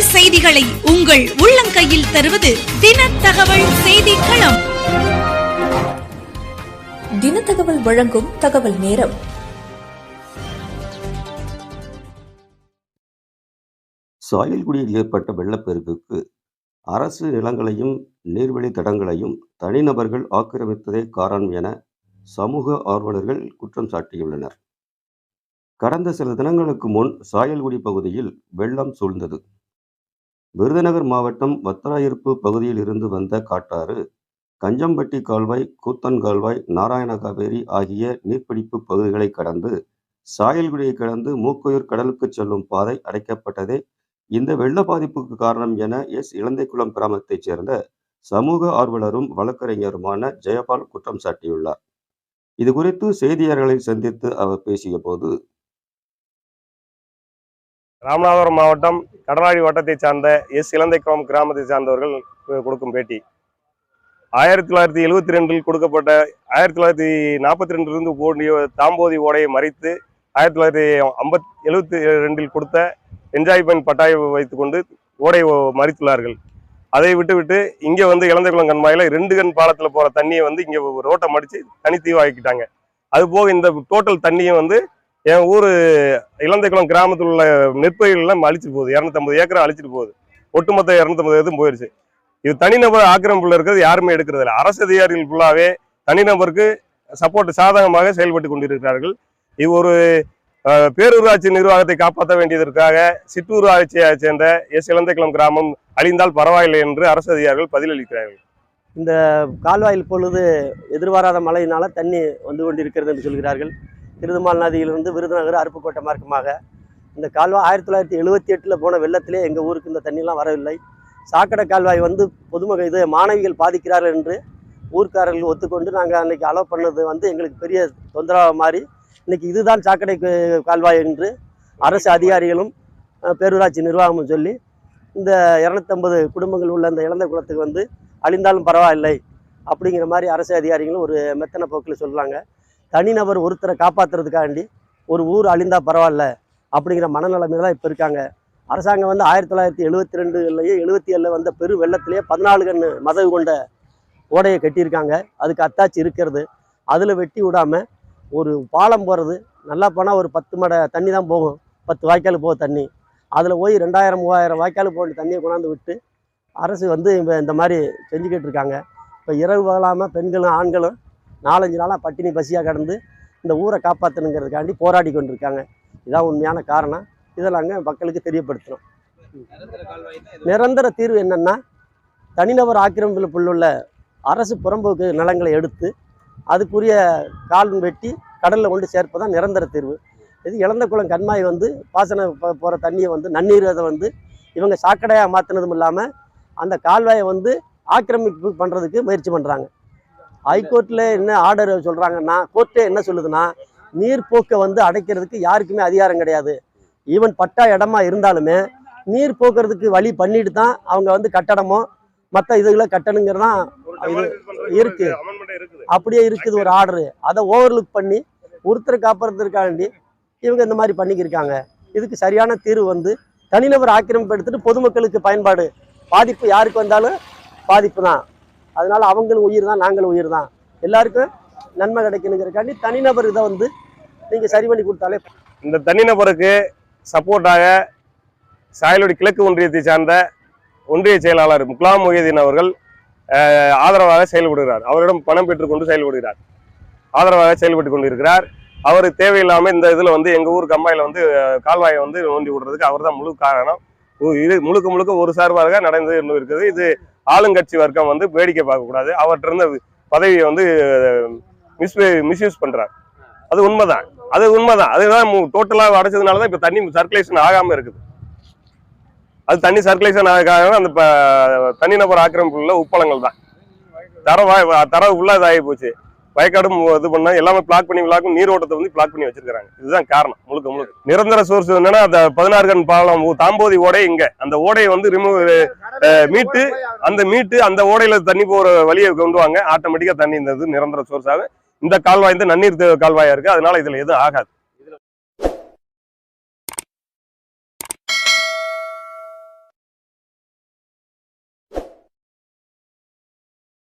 செய்திகளை உங்கள் உள்ளங்கையில் தருவது தின தகவல் செய்தி களம் தினத்தகவல் வழங்கும் தகவல் நேரம். சாயல்குடியில் ஏற்பட்ட வெள்ளப்பெருக்குக்கு அரசு நிலங்களையும் நீர்வழி தடங்களையும் தனிநபர்கள் ஆக்கிரமித்ததே காரணம் என சமூக ஆர்வலர்கள் குற்றம் சாட்டியுள்ளனர். கடந்த சில தினங்களுக்கு முன் சாயல்குடி பகுதியில் வெள்ளம் சூழ்ந்தது. விருதுநகர் மாவட்டம் வத்தராயிருப்பு பகுதியில் இருந்து வந்த காட்டாறு கஞ்சம்பட்டி கால்வாய் கூத்தன் கால்வாய் நாராயண காவேரி ஆகிய நீர்ப்பிடிப்பு பகுதிகளை கடந்து சாயல்குடியை கடந்து மூக்கையூர் கடலுக்கு செல்லும் பாதை அடைக்கப்பட்டதே இந்த வெள்ள பாதிப்புக்கு காரணம் என எஸ். இளந்தைக்குளம் கிராமத்தைச் சேர்ந்த சமூக ஆர்வலரும் வழக்கறிஞருமான ஜெயபால் குற்றம் சாட்டியுள்ளார். இது குறித்து செய்தியாளர்களை சந்தித்து அவர் பேசிய போது ராமநாதபுரம் மாவட்டம் கடலாடி வட்டத்தை சார்ந்த எஸ். இலந்தைக்குளம் கிராமத்தை சார்ந்தவர்கள் கொடுக்கும் பேட்டி. ஆயிரத்தி தொள்ளாயிரத்தி எழுவத்தி ரெண்டில் கொடுக்கப்பட்ட ஆயிரத்தி தொள்ளாயிரத்தி நாற்பத்தி ரெண்டிலிருந்து ஓடிய தாம்போதி ஓடையை மறித்து ஆயிரத்தி தொள்ளாயிரத்தி ஐம்பத் எழுபத்தி ரெண்டில் கொடுத்த என்ஜாய்மெண்ட் பட்டாயை வைத்துக்கொண்டு ஓடையை மறித்துள்ளார்கள். அதை விட்டுவிட்டு இங்கே வந்து இளந்தகுளம் கண்மாயில் ரெண்டு கண் பாலத்தில் போகிற தண்ணியை வந்து இங்கே ரோட்டை மடித்து தனித்தீவாக்கிட்டாங்க அதுபோக இந்த டோட்டல் தண்ணியை வந்து என் ஊர் இளந்தைக்குளம் கிராமத்தில் உள்ள நெற்பயிர்கள்லாம் அழிச்சிட்டு போகுது. இரநூத்தம்பது ஏக்கரை அழிச்சிட்டு போகுது. ஒட்டுமொத்த இரநூத்தம்பது இதுவும் போயிடுச்சு இது தனிநபர் ஆக்கிரமிப்புல இருக்கிறது யாருமே எடுக்கிறது இல்லை. அரசு அதிகாரிகள் ஃபுல்லாவே தனிநபருக்கு சப்போர்ட் சாதகமாக செயல்பட்டு கொண்டிருக்கிறார்கள். இது ஒரு பேரூராட்சி நிர்வாகத்தை காப்பாற்ற வேண்டியதற்காக சிற்றூராட்சியை சேர்ந்த எஸ். இளந்தைக்குளம் கிராமம் அழிந்தால் பரவாயில்லை என்று அரசு அதிகாரிகள் பதிலளிக்கிறார்கள். இந்த கால்வாயில் பொழுது எதிர்பாராத மழையினால தண்ணி வந்து கொண்டிருக்கிறது என்று சொல்கிறார்கள். திருதுமால் நதியிலிருந்து விருதுநகர் அருப்புக்கோட்டை மார்க்கமாக. இந்த கால்வாய் ஆயிரத்தி தொள்ளாயிரத்தி எழுபத்தி எட்டில் போன வெள்ளத்திலே எங்கள் ஊருக்கு இந்த தண்ணிலாம் வரவில்லை. சாக்கடை கால்வாய் வந்து பொதுமக்கள் இது மாணவிகள் பாதிக்கிறார்கள் என்று ஊர்க்காரர்கள் ஒத்துக்கொண்டு நாங்கள் அன்றைக்கி அலோவ் பண்ணது வந்து எங்களுக்கு பெரிய தொந்தரவாக மாறி இன்றைக்கி இதுதான் சாக்கடை கால்வாய் என்று அரசு அதிகாரிகளும் பேரூராட்சி நிர்வாகமும் சொல்லி இந்த இரநூத்தம்பது குடும்பங்கள் உள்ள அந்த இழந்த குளத்துக்கு வந்து அழிந்தாலும் பரவாயில்லை அப்படிங்கிற மாதிரி அரசு அதிகாரிகளும் ஒரு மெத்தன போக்கில் சொல்கிறாங்க தனிநபர் ஒருத்தரை காப்பாற்றுறதுக்காண்டி ஒரு ஊர் அழிந்தால் பரவாயில்ல அப்படிங்கிற மனநிலைமையில தான் இப்போ இருக்காங்க. அரசாங்கம் வந்து ஆயிரத்தி தொள்ளாயிரத்தி எழுபத்தி ரெண்டுலேயே எழுபத்தி ஏழில் வந்த பெரு வெள்ளத்திலேயே பதினாலு கண் மதகு கொண்ட ஓடையை கட்டியிருக்காங்க. அதுக்கு அத்தாச்சி இருக்கிறது. அதில் வெட்டி விடாமல் ஒரு பாலம் போகிறது நல்லா போனால் ஒரு பத்து மடை தண்ணி தான் போகும். பத்து வாய்க்கால் போகும் தண்ணி. அதில் போய் ரெண்டாயிரம் மூவாயிரம் வாய்க்கால் போன தண்ணியை கொண்டாந்து விட்டு அரசு வந்து இந்த இந்த மாதிரி செஞ்சுக்கிட்டு இருக்காங்க. இப்போ இரவு பகலாமல் பெண்களும் ஆண்களும் நாலஞ்சு நாளாக பட்டினி பசியாக கடந்து இந்த ஊரை காப்பாற்றணுங்கிறதுக்காண்டி போராடி கொண்டிருக்காங்க. இதான் உண்மையான காரணம். இதை நாங்கள் மக்களுக்கு தெரியப்படுத்துகிறோம் நிரந்தர தீர்வு என்னென்னா தனிநபர் ஆக்கிரமிப்பில் உள்ள அரசு புறம்போக்கு நிலங்களை எடுத்து அதுக்குரிய கால் வெட்டி கடலில் கொண்டு சேர்ப்பதான் நிரந்தர தீர்வு. இது இழந்த குளம் கண்மாய் வந்து பாசன போகிற தண்ணியை வந்து நன்னீர் அதை வந்து இவங்க சாக்கடையாக மாற்றினதும் இல்லாமல் அந்த கால்வாயை வந்து ஆக்கிரமிப்பு பண்ணுறதுக்கு முயற்சி பண்ணுறாங்க ஹைகோர்ட்டில் என்ன ஆர்டர் சொல்கிறாங்கன்னா கோர்ட்டே என்ன சொல்லுதுன்னா நீர்ப்போக்கை வந்து அடைக்கிறதுக்கு யாருக்குமே அதிகாரம் கிடையாது. ஈவன் பட்டா இடமா இருந்தாலுமே நீர் போக்குறதுக்கு வழி பண்ணிட்டு தான் அவங்க வந்து கட்டடமோ மற்ற இதுகளை கட்டணுங்கிறது இது இருக்கு. அப்படியே இருக்குது ஒரு ஆர்டரு அதை ஓவர்லுக் பண்ணி ஒருத்தர் காப்பாற்றுறதுக்காண்டி இவங்க இந்த மாதிரி பண்ணிக்கிருக்காங்க. இதுக்கு சரியான தீர்வு வந்து தனிநபர் ஆக்கிரமிப்பு எடுத்துட்டு பொதுமக்களுக்கு பயன்பாடு. பாதிப்பு யாருக்கு வந்தாலும் பாதிப்பு தான். அதனால அவங்களும் உயிர் தான் நாங்களும் உயிர் தான் எல்லாருக்கும் நன்மை கிடைக்கணுங்கிறக்காண்டி தனிநபர் இதை வந்து நீங்கள் சரி பண்ணி கொடுத்தாலே இந்த தனிநபருக்கு சப்போர்ட்டாக சாயலோடி கிழக்கு ஒன்றியத்தை சார்ந்த ஒன்றிய செயலாளர் முக்லாம் மொஹிதீன் அவர்கள் ஆதரவாக செயல்படுகிறார். அவரிடம் பணம் பெற்றுக்கொண்டு செயல்படுகிறார். ஆதரவாக செயல்பட்டு கொண்டிருக்கிறார். அவர் தேவையில்லாமல் இந்த இதில் வந்து எங்கள் ஊர் கம்மாயில் வந்து கால்வாயை வந்து நோண்டி விடுறதுக்கு அவர் தான் முழு காரணம். இது முழுக்க முழுக்க ஒரு சார்பாக நடந்து இன்னும் இருக்குது இது ஆளுங்கட்சி வர்க்கம் வந்து வேடிக்கை பார்க்கக்கூடாது அவர்கிட்ட இருந்த பதவியை வந்து மிஸ் மிஸ்யூஸ் பண்ணுறாங்க அது உண்மைதான். அது உண்மைதான். அதுதான் டோட்டலாக அடைச்சதுனால தான் இப்போ தண்ணி சர்க்குலேஷன் ஆகாமல் இருக்குது. அது தண்ணி சர்க்குலேஷன் ஆகாம அந்த ப- தனிநபர் ஆக்கிரமிப்புள்ள உப்பளங்கள் தான். தர தர உள்ள இதாகி போச்சு வயக்காடும் இது பண்ணா எல்லாமே பிளாக் பண்ணி பிளாக் நீரோட்டத்தை வந்து பிளாக் பண்ணி வச்சிருக்காங்க இதுதான் காரணம். முழுக்க முழுக்க. நிரந்தர சோர்ஸ் என்னன்னா அந்த பதினாறு கண் பாலம் தாம்போதி ஓடை இங்க. அந்த ஓடையை வந்து ரிமூவ் மீட்டு அந்த மீட்டு அந்த ஓடையில தண்ணி போற வழியை கொண்டு வாங்க. ஆட்டோமேட்டிக்கா தண்ணி இந்த இது நிரந்தர சோர்ஸ் ஆகும். இந்த கால்வாய் வந்து நன்னீர் கால்வாயா இருக்கு. அதனால இதுல எதுவும் ஆகாது.